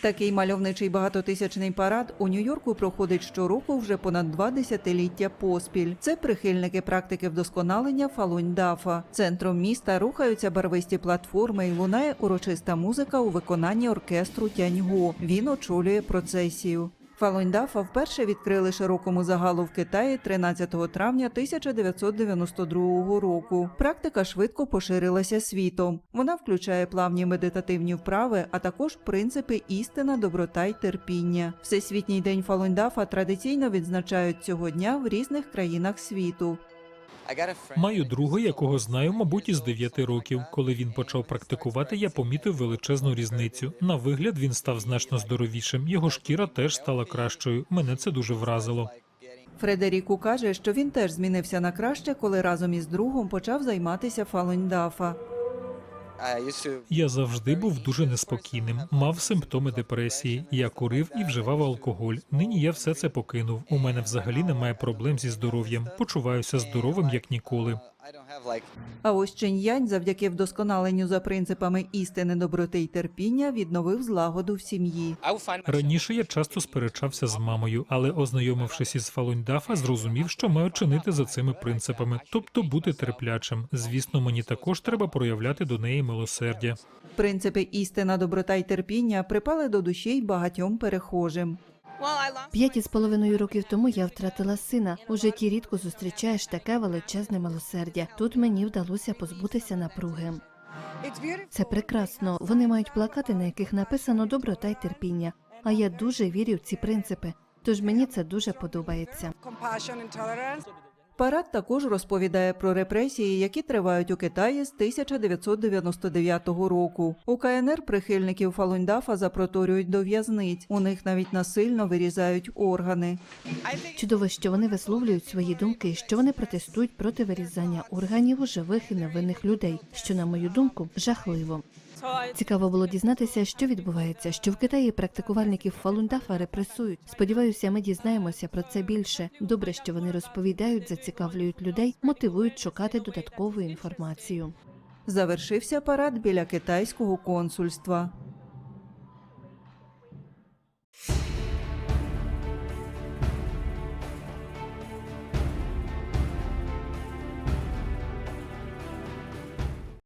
Такий мальовничий багатотисячний парад у Нью-Йорку проходить щороку вже понад два десятиліття поспіль. Це прихильники практики вдосконалення Фалунь-Дафа. Центром міста рухаються барвисті платформи і лунає урочиста музика у виконанні оркестру Тяньго. Він очолює процесію. Фалунь-Дафа вперше відкрили широкому загалу в Китаї 13 травня 1992 року. Практика швидко поширилася світом. Вона включає плавні медитативні вправи, а також принципи істина, доброта й терпіння. Всесвітній день Фалунь-Дафа традиційно відзначають цього дня в різних країнах світу. Маю друга, якого знаю, мабуть, із 9 років. Коли він почав практикувати, я помітив величезну різницю. На вигляд він став значно здоровішим. Його шкіра теж стала кращою. Мене це дуже вразило. Фредеріку каже, що він теж змінився на краще, коли разом із другом почав займатися Фалунь-Дафа. Я завжди був дуже неспокійним, мав симптоми депресії. Я курив і вживав алкоголь. Нині я все це покинув. У мене взагалі немає проблем зі здоров'ям. Почуваюся здоровим як ніколи. А ось Ченьянь, завдяки вдосконаленню за принципами істини, доброти й терпіння відновив злагоду в сім'ї. Раніше я часто сперечався з мамою, але ознайомившись із Фалуньдафа, зрозумів, що маю чинити за цими принципами, тобто бути терплячим. Звісно, мені також треба проявляти до неї милосердя. Принципи істина, доброта й терпіння припали до душі й багатьом перехожим. П'ять із половиною років тому я втратила сина. У житті рідко зустрічаєш таке величезне милосердя. Тут мені вдалося позбутися напруги. Це прекрасно. Вони мають плакати, на яких написано доброта й терпіння. А я дуже вірю в ці принципи. Тож мені це дуже подобається. Парад також розповідає про репресії, які тривають у Китаї з 1999 року. У КНР прихильників Фалуньдафа запроторюють до в'язниць. У них навіть насильно вирізають органи. Чудово, що вони висловлюють свої думки, що вони протестують проти вирізання органів живих і невинних людей, що, на мою думку, жахливо. Цікаво було дізнатися, що відбувається, що в Китаї практикувальників Фалундафа репресують. Сподіваюся, ми дізнаємося про це більше. Добре, що вони розповідають, зацікавлюють людей, мотивують шукати додаткову інформацію. Завершився парад біля китайського консульства.